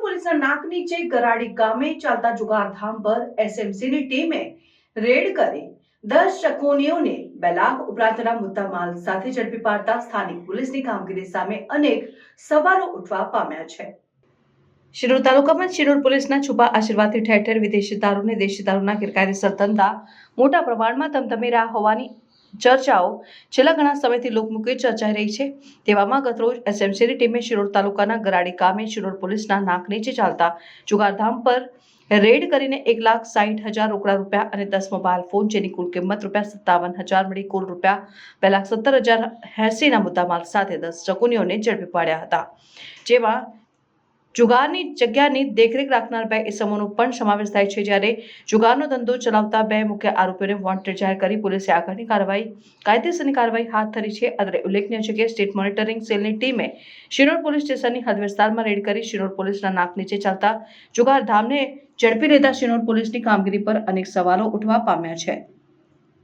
પોલીસના નાક નીચે ગરાડી ગામે ચાલતા જુગારધામ પર એસએમસીની ટીમે રેડ કરી દસ શકુનીઓને બે લાખ ઉપરાંતના મુદ્દામાલ સાથે ઝડપી પાડતા સ્થાનિક પોલીસની કામગીરી સામે અનેક સવાલો ઉઠવા પામ્યા છે. શિરોર તાલુકામાં શિરોર પોલીસના છુપા આશીર્વાદથી ઠેર ઠેર વિદેશી દારૂને દેશી દારૂના ગેરકાયદેસર ધંધા મોટા પ્રમાણમાં ધમધમી રહ્યા હોવાની ચર્ચાઓ છેલ્લા ઘણા સમયથી લોકમુખે ચર્ચાઈ રહી છે. તેવામાં ગતરોજ એસએમસીની ટીમે શિરોડ તાલુકાના ગરાડી ગામે શિરોડ પોલીસના નાક નીચે ચાલતા જુગારધામ પર રેડ કરીને એક લાખ સાઠ હજાર રોકડા રૂપિયા અને દસ મોબાઈલ ફોન, જેની કુલ કિંમત રૂપિયા સત્તાવન હજાર મળી કુલ રૂપિયા લાખ સત્તર હજાર એંસીના મુદ્દામાલ સાથે દસ ચકુનીઓને ઝડપી પાડ્યા હતા. જેમાં જુગારની જગ્યાની દેખરેખ રાખનાર બે ઇસમોનો પણ સમાવેશ થાય છે જ્યારે જુગારનો ધંધો ચલાવતા બે મુખ્ય આરોપીઓને વોન્ટેડ જાહેર કરી પોલીસે આગળની કાર્યવાહી, કાયદેસરની કાર્યવાહી હાથ ધરી છે. અત્રે ઉલ્લેખનીય છે કે સ્ટેટ મોનિટરિંગ સેલની ટીમે શિરોડ પોલીસ સ્ટેશનની હદ વિસ્તારમાં રેડ કરી શિરોડ પોલીસના નાક નીચે ચાલતા જુગાર ધામને ઝડપી લેતા શિરોડ પોલીસની કામગીરી પર અનેક સવાલો ઉઠવા પામ્યા છે.